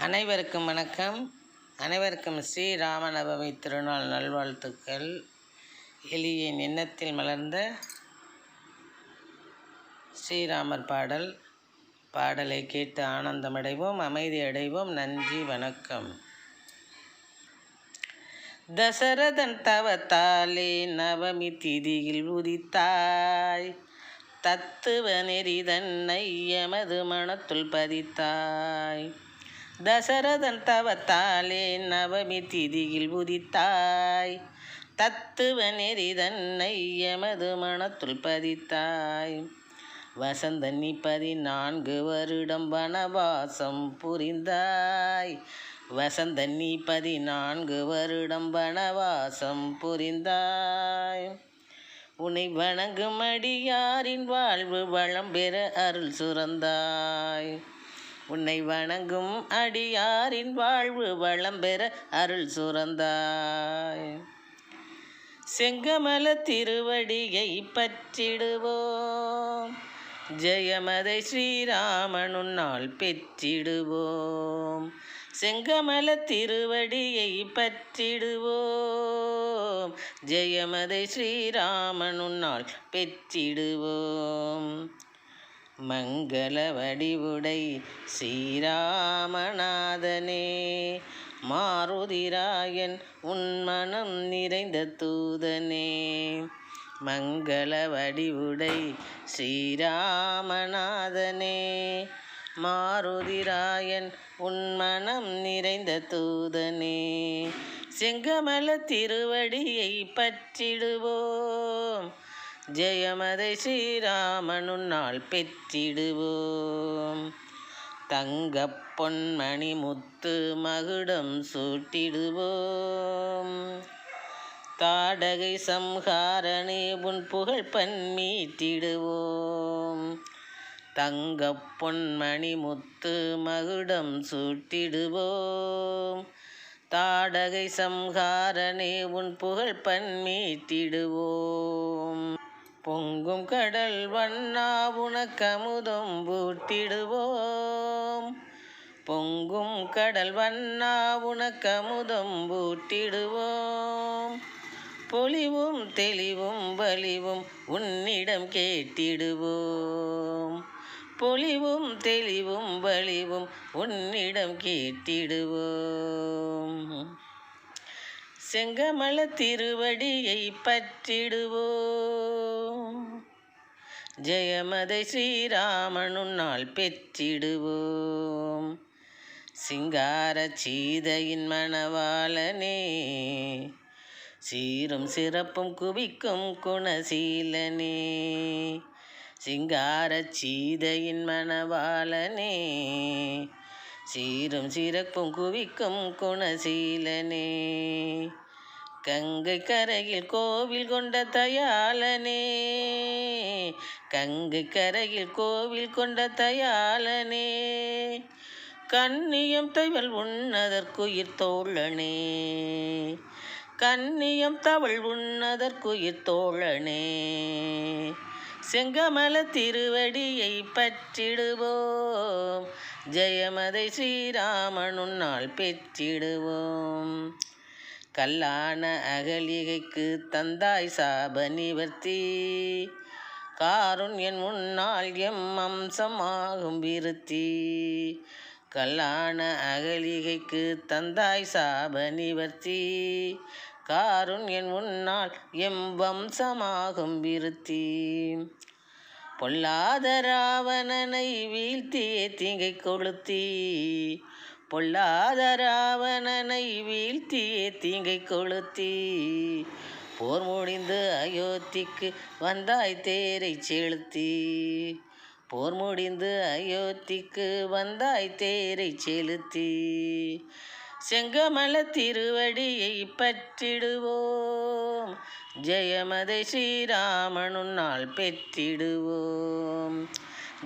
அனைவருக்கும் வணக்கம். அனைவருக்கும் ஸ்ரீராமநவமி திருநாள் நல்வாழ்த்துக்கள். எளியின் எண்ணத்தில் மலர்ந்த ஸ்ரீராமர் பாடல். பாடலை கேட்டு ஆனந்தமடைவோம் அமைதி அடைவோம் நன்றி வணக்கம். தசரதன் தவத்தாலே நவமி திதியில் உதித்தாய். தத்துவ நெறி தன்னை எமது மனத்துள் பதித்தாய். தசரதன் தவத்தாலே நவமி திதியில் உதித்தாய். தத்துவ நெறி தன்னை எமது மனத்துள் பதித்தாய். வசந்த நீ பதினான்கு வருடம் வனவாசம் புரிந்தாய். வசந்த நீ பதினான்கு வருடம் வனவாசம் புரிந்தாய். உன்னை வணங்கும் அடியாரின் வாழ்வு வளம் பெற அருள் சுரந்தாய். உன்னை வணங்கும் அடியாரின் வாழ்வு வளம் பெற அருள் சுரந்தாய். செங்கமல திருவடியை பற்றிடுவோம். ஜெயமதை ஸ்ரீராமனுன்னால் பெற்றிடுவோம். செங்கமல திருவடியை பற்றிடுவோம். ஜெயமதை ஸ்ரீராமனுன்னால் பெற்றிடுவோம். மங்கள வடிவுடை ஸ்ரீராமநாதனே. மாருதிராயன் உன்மனம் நிறைந்த தூதனே. மங்கள வடிவுடை ஸ்ரீராமநாதனே. மாருதிராயன் உன்மனம் நிறைந்த தூதனே. செங்கமல திருவடியை பற்றிடுவோம். ஜெயமதை ஸ்ரீராமனுன்னால் பெற்றிடுவோம். தங்க பொன்மணி முத்து மகுடம் சூட்டிடுவோம். தாடகை சம்ஹாரணே உன் புகழ் பன்மீட்டிடுவோம் தங்க பொன்மணி முத்து மகுடம் சூட்டிடுவோம். தாடகை சம்ஹாரணே உன் புகழ் பன்மீட்டிடுவோம் பொங்கும் கடல் வண்ணா உனக்கமுதம் பூட்டிடுவோம். பொங்கும் கடல் வண்ணா உனக்கமுதம் பூட்டிடுவோம். பொலிவும் தெளிவும் வலிவும் உன்னிடம் கேட்டிடுவோம். பொலிவும் தெளிவும் வலிவும் உன்னிடம் கேட்டிடுவோம். செங்கமல திருவடியை பற்றிடுவோம். ஜெயமதை ஸ்ரீராமனுன்னால் பெற்றிடுவோம். சிங்கார சீதையின் மணவாளனே சீரும் சிறப்பும் குவிக்கும் குணசீலனே. சிங்கார சீதையின் மணவாளனே சீரும் சிறப்பும் குவிக்கும் குணசீலனே. கங்கை கரையில் கோவில் கொண்ட தயாளனே. கங்கை கரையில் கோவில் கொண்ட தயாளனே. கண்ணியம் தவள் உண்ணதற்குயிர் தோழனே. கண்ணியம் தவள் உண்ணதற்குயிர் தோழனே. செங்கமல திருவடியை பற்றிடுவோம். ஜெயமதை ஸ்ரீராமனுன்னால் பெற்றிடுவோம். கல்லான அகலிகைக்கு தந்தாய் சாப நிவர்த்தி. காருண்யன் முன்னால் எம் அம்சமாகும் விருத்தி. கல்லான அகலிகைக்கு தந்தாய் சாப நிவர்த்தி. காருண்யன் முன்னால் எம் வம்சமாகும் விருத்தி. பொல்லாத ராவணனை வீழ்த்தியே தீங்கை கொளுத்தி. பொல்லாத ராவணனை வீழ்த்தியே தீங்கை கொளுத்தி. போர் முடிந்து அயோத்திக்கு வந்தாய் தேரை செலுத்தி. போர் முடிந்து அயோத்திக்கு வந்தாய் தேரை செலுத்தி. செங்கமல திருவடியை பற்றிடுவோம். ஜெயமதை ஸ்ரீராமனுன்னால் பெற்றிடுவோம்.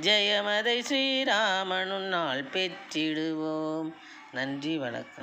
ஜெயமதை ஸ்ரீராமனுன்னால் பெற்றிடுவோம். நன்றி வணக்கம்.